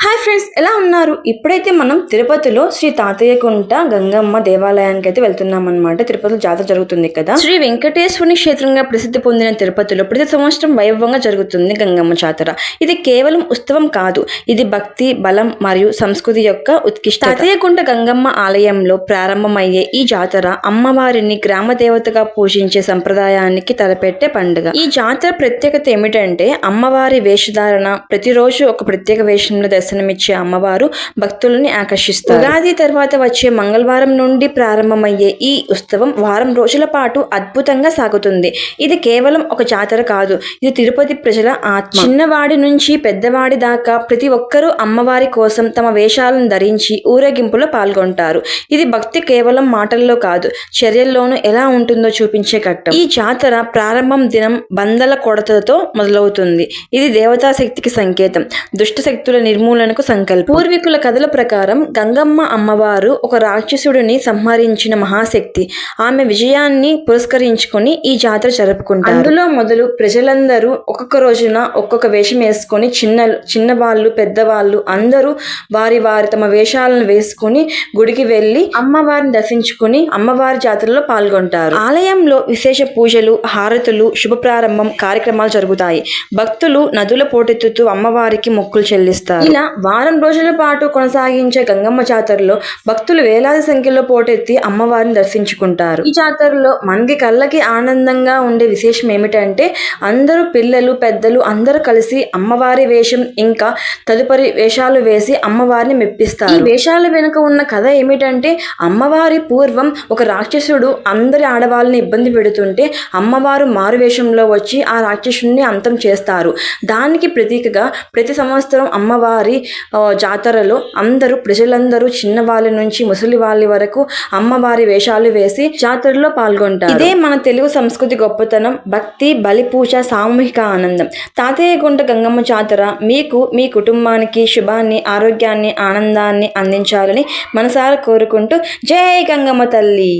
Hi friends ఎలా ఉన్నారు? ఇప్పుడైతే మనం తిరుపతిలో శ్రీ తాతయ్యకుంట గంగమ్మ దేవాలయానికి అయితే వెళ్తున్నాం అనమాట తిరుపతిలో జాతర జరుగుతుంది కదా? శ్రీ వెంకటేశ్వరుని క్షేత్రంగా ప్రసిద్ధి పొందిన తిరుపతిలో ప్రతి సంవత్సరం వైభవంగా జరుగుతుంది గంగమ్మ జాతర. ఇది కేవలం ఉత్సవం కాదు ఇది భక్తి బలం మరియు సంస్కృతి యొక్క ఉత్కృష్ట తాతయ్యకుంట గంగమ్మ ఆలయంలో ప్రారంభమయ్యే ఈ జాతర అమ్మవారిని గ్రామ దేవతగా పూజించే సంప్రదాయానికి తలపెట్టే పండుగ. ఈ జాతర ప్రత్యేకత ఏమిటంటే అమ్మవారి వేషధారణ ప్రతిరోజు ఒక ప్రత్యేక వేషంలో దర్శనమిచ్చే అమ్మవారు భక్తులని ఆకర్షిస్తారు. ఉగాది తర్వాత వచ్చే మంగళవారం నుండి ప్రారంభమయ్యే ఈ ఉత్సవం వారం రోజుల పాటు అద్భుతంగా సాగుతుంది. ఇది కేవలం ఒక జాతర కాదు ఇది తిరుపతి ప్రజల ఆత్మ. చిన్నవాడి నుంచి పెద్దవాడి దాకా ప్రతి ఒక్కరూ అమ్మవారి కోసం తమ వేషాలను ధరించి ఊరేగింపులో పాల్గొంటారు. ఇది భక్తి కేవలం మాటల్లో కాదు చర్యల్లోనూ ఎలా ఉంటుందో చూపించే ఘట్టం. ఈ జాతర ప్రారంభం దినం బందల కొడతలతో మొదలవుతుంది. ఇది దేవతా శక్తికి సంకేతం. దుష్ట శక్తుల నిర్మూలనకు సంకల్పం. పూర్వీకుల కథల ప్రకారం గంగమ్మ అమ్మవారు ఒక రాక్షసుడిని సంహరించిన మహాశక్తి. ఆమె విజయాన్ని పురస్కరించుకొని ఈ జాతర జరుపుకుంటారు. అందులో మొదలు ప్రజలందరూ ఒక్కొక్క రోజున ఒక్కొక్క వేషం వేసుకొని చిన్న చిన్నవాళ్ళు పెద్దవాళ్ళు అందరూ వారి వారి తమ వేషాలను వేసుకొని గుడికి వెళ్ళి అమ్మవారిని దర్శించుకుని అమ్మవారి జాతరలో పాల్గొంటారు. ఆలయంలో విశేష పూజలు హారతులు శుభ ప్రారంభం కార్యక్రమాలు జరుగుతాయి. భక్తులు నదుల పోటెత్తుతూ అమ్మవారికి మొక్కులు చెల్లిస్తారు. ఇలా వారం రోజుల పాటు కొనసాగించే గంగమ్మ జాతరలో భక్తులు వేలాది సంఖ్యలో పోటెత్తి అమ్మవారిని దర్శించుకుంటారు. ఈ జాతరలో మనకి కళ్ళకి ఆనందంగా ఉండే విశేషం ఏమిటంటే అందరూ పిల్లలు పెద్దలు అందరూ కలిసి అమ్మవారి వేషం ఇంకా తదుపరి వేషాలు వేసి అమ్మవారిని మెప్పిస్తారు. ఈ వేషాల వెనుక ఉన్న కథ ఏమిటంటే అమ్మవారి పూర్వం ఒక రాక్షసుడు అందరి ఆడవాళ్ళని ఇబ్బంది పెడుతుంటే అమ్మవారు మారు వేషంలో వచ్చి ఆ రాక్షసుని అంతం చేస్తారు. దానికి ప్రతీకగా ప్రతి సంవత్సరం అమ్మవారి జాతరలో అందరూ ప్రజలందరూ చిన్నవాళ్ళ నుంచి ముసలి వాళ్ళ వరకు అమ్మవారి వేషాలు వేసి జాతరలో పాల్గొంటారు. ఇదే మన తెలుగు సంస్కృతి గొప్పతనం భక్తి బలి పూజ సామూహిక ఆనందం. తాతయ్య గుంట గంగమ్మ జాతర మీకు మీ కుటుంబానికి శుభాన్ని ఆరోగ్యాన్ని ఆనందాన్ని అందించాలని మనసారా కోరుకుంటూ జై గంగమ్మ తల్లి!